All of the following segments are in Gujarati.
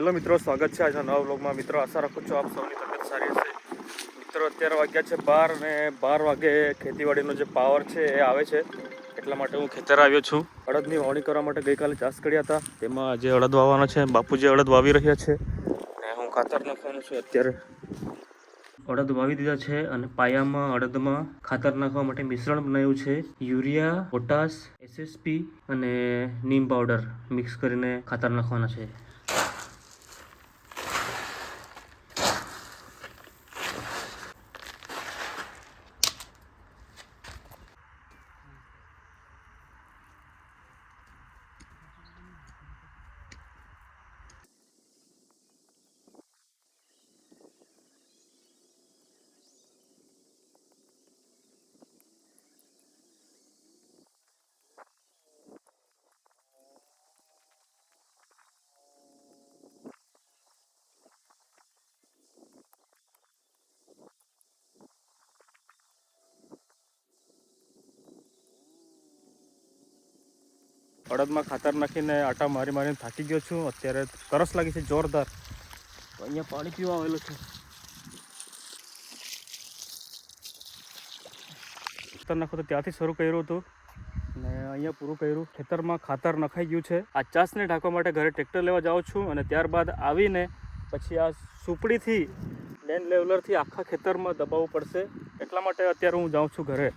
હેલો મિત્રો, સ્વાગત છે આજના નવા બ્લોગમાં મિત્રો, આશા રાખું છું આપ સૌની તબિયત સારી હશે. મિત્રો, અત્યારે વાગ્યા છે બાર અને બાર વાગે ખેતીવાડીનો જે પાવર છે એ આવે છે. એટલા માટે હું ખેતર આવ્યો છું. અડદની વાવણી કરવા માટે ગઈકાલે ચાસ કર્યા હતા. તેમાં જે અડદ વાવવાનો છે બાપુજી અડદ વાવી રહ્યા છે અને હું ખાતર નાખવાનું છું અત્યારે. અડદ વાવી દીધા છે અને પાયામાં અડદમાં ખાતર નાખવા માટે મિશ્રણ બનાવ્યું છે. યુરિયા, પોટાશ, એસએસપી અને નીમ પાવડર મિક્સ કરીને ખાતર નાખવાના છે. અડદમાં ખાતર નાખીને આટા મારી મારીને થાકી ગયો છું. અત્યારે તરસ લાગી છે જોરદાર. તો અહીંયા પાણી પીવા આવેલો છે. ખાતર નાખો તો ત્યાંથી શરૂ કર્યું હતું. ને અહીંયા પૂરું કર્યું. ખેતરમાં ખાતર નખાઈ ગયું છે. આ ચાસને ઢાંકવા માટે ઘરે ટ્રેક્ટર લેવા જાઉં છું અને ત્યારબાદ આવીને પછી આ સુપડીથી લેન્ડ લેવલરથી આખા ખેતરમાં દબાવવું પડશે. એટલા માટે અત્યારે હું જાઉં છું ઘરે.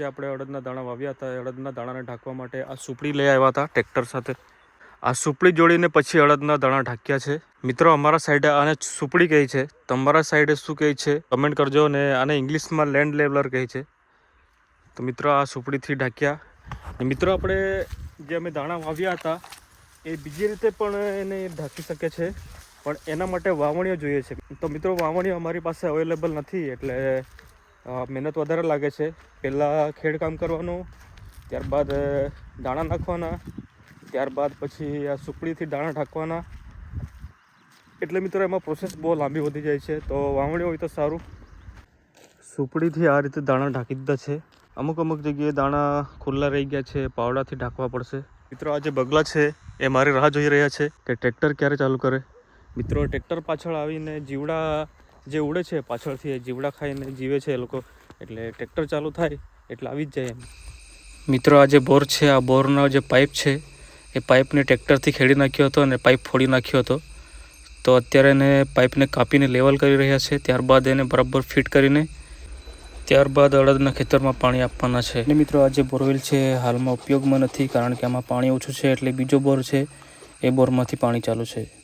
જે આપણે અડદના દાણા વાવ્યા હતા. અડદના દાણાને ઢાંકવા માટે આ સુપડી લઈ આવ્યા હતા ટ્રેક્ટર સાથે. આ સુપડી જોડીને પછી અડદના દાણા ઢાંક્યા છે. મિત્રો, અમારા સાઈડે આને સુપડી કહે છે. તમારા સાઈડે શું કહે છે? કમેન્ટ કરજો અને આને ઇંગ્લિશમાં લેન્ડ લેવલર કહે છે. તો મિત્રો, આ સુપડીથી ઢાંક્યા. મિત્રો, આપણે જે અમે દાણા વાવ્યા હતા, એ બીજી રીતે પણ એને ઢાંકી શકે છે. પણ એના માટે વાવણીઓ જોઈએ છે. તો મિત્રો, વાવણીઓ અમારી પાસે અવેલેબલ નથી, એટલે મહેનત વધારે લાગે છે. પહેલાં ખેડકામ કરવાનું, ત્યારબાદ દાણા નાખવાના, ત્યારબાદ પછી આ સુકડીથી દાણા ઢાંકવાના. એટલે મિત્રો એમાં પ્રોસેસ બહુ લાંબી વધી જાય છે. તો વાવણી હોય તો સારું. સુપડીથી આ રીતે દાણા ઢાંકી દીધા છે. અમુક અમુક જગ્યાએ દાણા ખુલ્લા રહી ગયા છે, પાવડાથી ઢાંકવા પડશે. મિત્રો, આ જે બગલા છે, એ મારી રાહ જોઈ રહ્યા છે કે ટ્રેક્ટર ક્યારે ચાલુ કરે? મિત્રો, ટ્રેક્ટર પાછળ આવીને જીવડા જે ઉડે છે, પાછળથી જીવડા ખાઈને જીવે છે એ લોકો. એટલે ટ્રેક્ટર ચાલુ થાય એટલે આવી જ જાય એમ. મિત્રો, આ જે બોર છે, આ બોરનો જે પાઇપ છે, એ પાઇપને ટ્રેક્ટરથી ખેડી નાખ્યો હતો અને પાઇપ ફોડી નાખ્યો હતો. તો અત્યારે એને પાઇપને કાપીને લેવલ કરી રહ્યા છે. ત્યારબાદ એને બરાબર ફિટ કરીને ત્યારબાદ અડદના ખેતરમાં પાણી આપવાના છે. અને મિત્રો, આ જે બોરવેલ છે હાલમાં ઉપયોગમાં નથી કારણ કે આમાં પાણી ઓછું છે એટલે બીજો બોર છે, એ બોરમાંથી પાણી ચાલુ છે.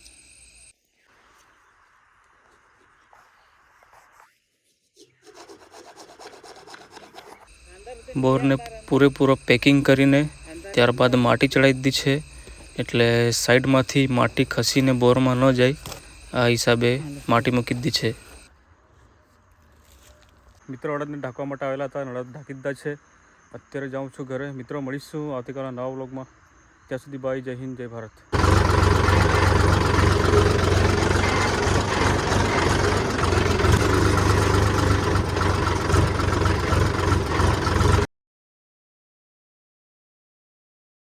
બોરને પૂરેપૂરો પેકિંગ કરીને ત્યારબાદ માટી ચડાવી દીધી છે. એટલે સાઈડમાંથી માટી ખસીને બોરમાં ન જાય, આ હિસાબે માટી મૂકી દીધી છે. મિત્રો, અડદને ઢાંકવા માટે આવેલા હતા અડદ ઢાંકી દીધા છે. અત્યારે જાઉં છું ઘરે. મિત્રો, મળીશું આવતીકાલના નવા વ્લોગમાં. ત્યાં સુધી બાય, જય હિન્દ, જય ભારત.